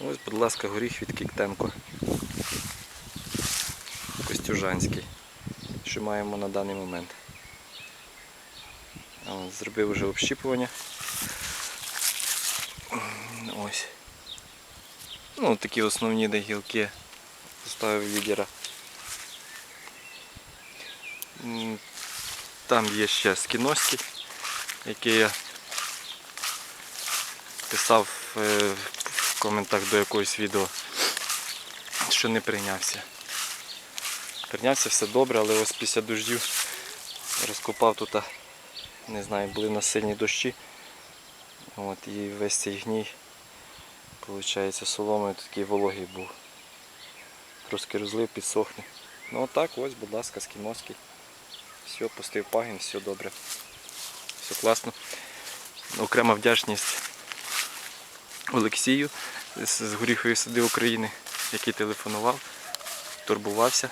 Ось, будь ласка, горіх від Кіктенко. Костюжанський. Що маємо на даний момент. Зробив вже общіпування. Ось. Ну, такі основні де гілки. Поставив відіра. М, Там є ще скіності, які я писав е, в коментах до якогось відео, що не прийнявся. Прийнявся все добре, але ось після дождів розкопав тут, не знаю, були на сильні дощі. От, і весь цей гній, виходить, соломою такий вологий був. Трошки розлив, підсохне. Ну отак, ось, будь ласка, скіноський. Все, пустив пагін, все добре. Все класно. Окрема вдячність Олексію з Горіхової сади України, який телефонував, турбувався.